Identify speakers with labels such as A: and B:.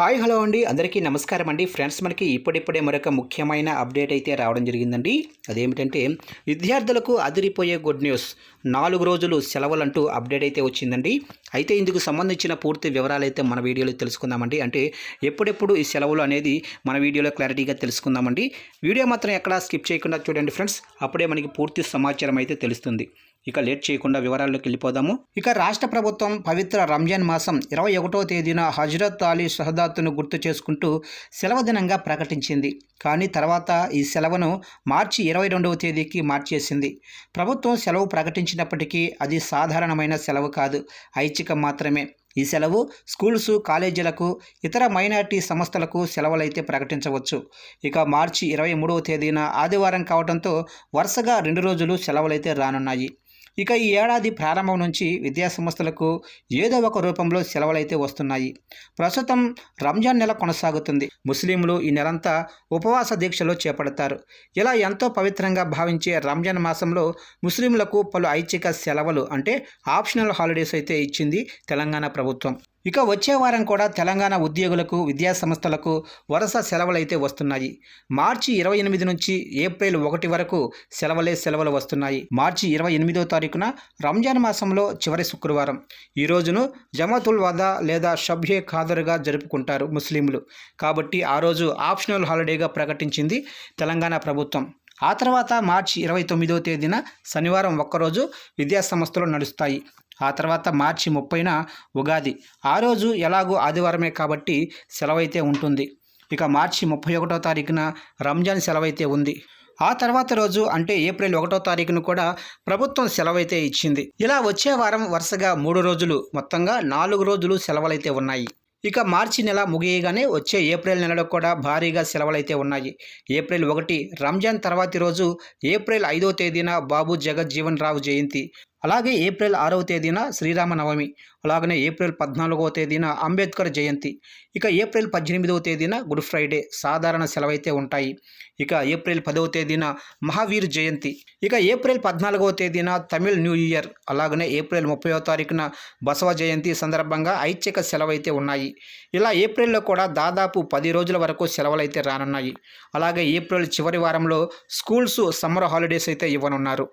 A: Hi hello అండి. అందరికీ నమస్కారం అండి. ఫ్రెండ్స్ మనకి ఇప్పుడిప్పుడే మరొక ముఖ్యమైన అప్డేట్ అయితే రావడం జరిగిందండి. అదేమిటంటే విద్యార్థులకు అదిరిపోయే గుడ్ న్యూస్. నాలుగు రోజులు సెలవులంటూ అప్డేట్ అయితే వచ్చిందండి. అయితే ఇందుకు సంబంధించిన పూర్తి వివరాలు అయితే మన వీడియోలో తెలుసుకుందామండి. అంటే ఎప్పుడెప్పుడు ఈ సెలవులు అనేది మన వీడియోలో క్లారిటీగా తెలుసుకుందామండి. వీడియో మాత్రం ఎక్కడా స్కిప్ చేయకుండా చూడండి ఫ్రెండ్స్. అప్పుడే మనకి పూర్తి సమాచారం అయితే తెలుస్తుంది. ఇక లేట్ చేయకుండా వివరాల్లోకి వెళ్ళిపోదాము. ఇక రాష్ట్ర ప్రభుత్వం పవిత్ర రంజాన్ మాసం ఇరవై ఒకటో తేదీన హజరత్ అలీ షహదాత్ను గుర్తు చేసుకుంటూ సెలవు దినంగా ప్రకటించింది. కానీ తర్వాత ఈ సెలవును మార్చి ఇరవై రెండవ తేదీకి మార్చేసింది. ప్రభుత్వం సెలవు ప్రకటించినప్పటికీ అది సాధారణమైన సెలవు కాదు ఐచ్ఛికం మాత్రమే. ఈ సెలవు స్కూల్స్ కాలేజీలకు ఇతర మైనార్టీ సంస్థలకు సెలవులైతే ప్రకటించవచ్చు. ఇక మార్చి ఇరవై మూడవ తేదీన ఆదివారం కావడంతో వరుసగా రెండు రోజులు సెలవులైతే రానున్నాయి. ఇక ఈ ఏడాది ప్రారంభం నుంచి విద్యాసంస్థలకు ఏదో ఒక రూపంలో సెలవులైతే వస్తున్నాయి. ప్రస్తుతం రంజాన్ నెల కొనసాగుతుంది. ముస్లింలు ఈ నెలంతా ఉపవాస దీక్షలో చేపడతారు. ఇలా ఎంతో పవిత్రంగా భావించే రంజాన్ మాసంలో ముస్లింలకు పలు ఐచ్ఛిక సెలవులు అంటే ఆప్షనల్ హాలిడేస్ అయితే ఇచ్చింది తెలంగాణ ప్రభుత్వం. ఇక వచ్చే వారం కూడా తెలంగాణ ఉద్యోగులకు విద్యాసంస్థలకు వరుస సెలవులైతే వస్తున్నాయి. మార్చి ఇరవై ఎనిమిది నుంచి ఏప్రిల్ ఒకటి వరకు సెలవులే సెలవులు వస్తున్నాయి. మార్చి ఇరవై ఎనిమిదో తారీఖున రంజాన్ మాసంలో చివరి శుక్రవారం. ఈ రోజును జమాతుల్ వదా లేదా షబ్హే ఖాదర్గా జరుపుకుంటారు ముస్లింలు. కాబట్టి ఆ రోజు ఆప్షనల్ హాలిడేగా ప్రకటించింది తెలంగాణ ప్రభుత్వం. ఆ తర్వాత మార్చి ఇరవై తొమ్మిదో తేదీన శనివారం ఒక్కరోజు విద్యాసంస్థలు నడుస్తాయి. ఆ తర్వాత మార్చి ముప్పైన ఉగాది. ఆ రోజు ఎలాగో ఆదివారమే కాబట్టి సెలవైతే ఉంటుంది. ఇక మార్చి ముప్పై ఒకటో తారీఖున రంజాన్ సెలవైతే ఉంది. ఆ తర్వాత రోజు అంటే ఏప్రిల్ ఒకటో తారీఖున కూడా ప్రభుత్వం సెలవైతే ఇచ్చింది. ఇలా వచ్చే వారం వరుసగా మూడు రోజులు. మొత్తంగా నాలుగు రోజులు సెలవులైతే ఉన్నాయి. ఇక మార్చి నెల ముగియగానే వచ్చే ఏప్రిల్ నెలలో కూడా భారీగా సెలవులైతే ఉన్నాయి. ఏప్రిల్ ఒకటి రంజాన్ తర్వాతి రోజు ఏప్రిల్ ఐదో తేదీన బాబు జగజ్జీవన్ రావు జయంతి. అలాగే ఏప్రిల్ ఆరవ తేదీన శ్రీరామనవమి అలాగనే ఏప్రిల్ పద్నాలుగవ తేదీన అంబేద్కర్ జయంతి. ఇక ఏప్రిల్ పద్దెనిమిదవ తేదీన గుడ్ ఫ్రైడే సాధారణ సెలవైతే ఉంటాయి. ఇక ఏప్రిల్ పదవ తేదీన మహావీర్ జయంతి. ఇక ఏప్రిల్ పద్నాలుగవ తేదీన తమిళ్ న్యూ ఇయర్ అలాగనే ఏప్రిల్ ముప్పైవ తారీఖున బసవ జయంతి సందర్భంగా ఐచ్ఛిక సెలవైతే ఉన్నాయి. ఇలా ఏప్రిల్లో కూడా దాదాపు పది రోజుల వరకు సెలవులైతే రానున్నాయి. అలాగే ఏప్రిల్ చివరి వారంలో స్కూల్స్ సమ్మర్ హాలిడేస్ అయితే ఇవ్వనున్నారు.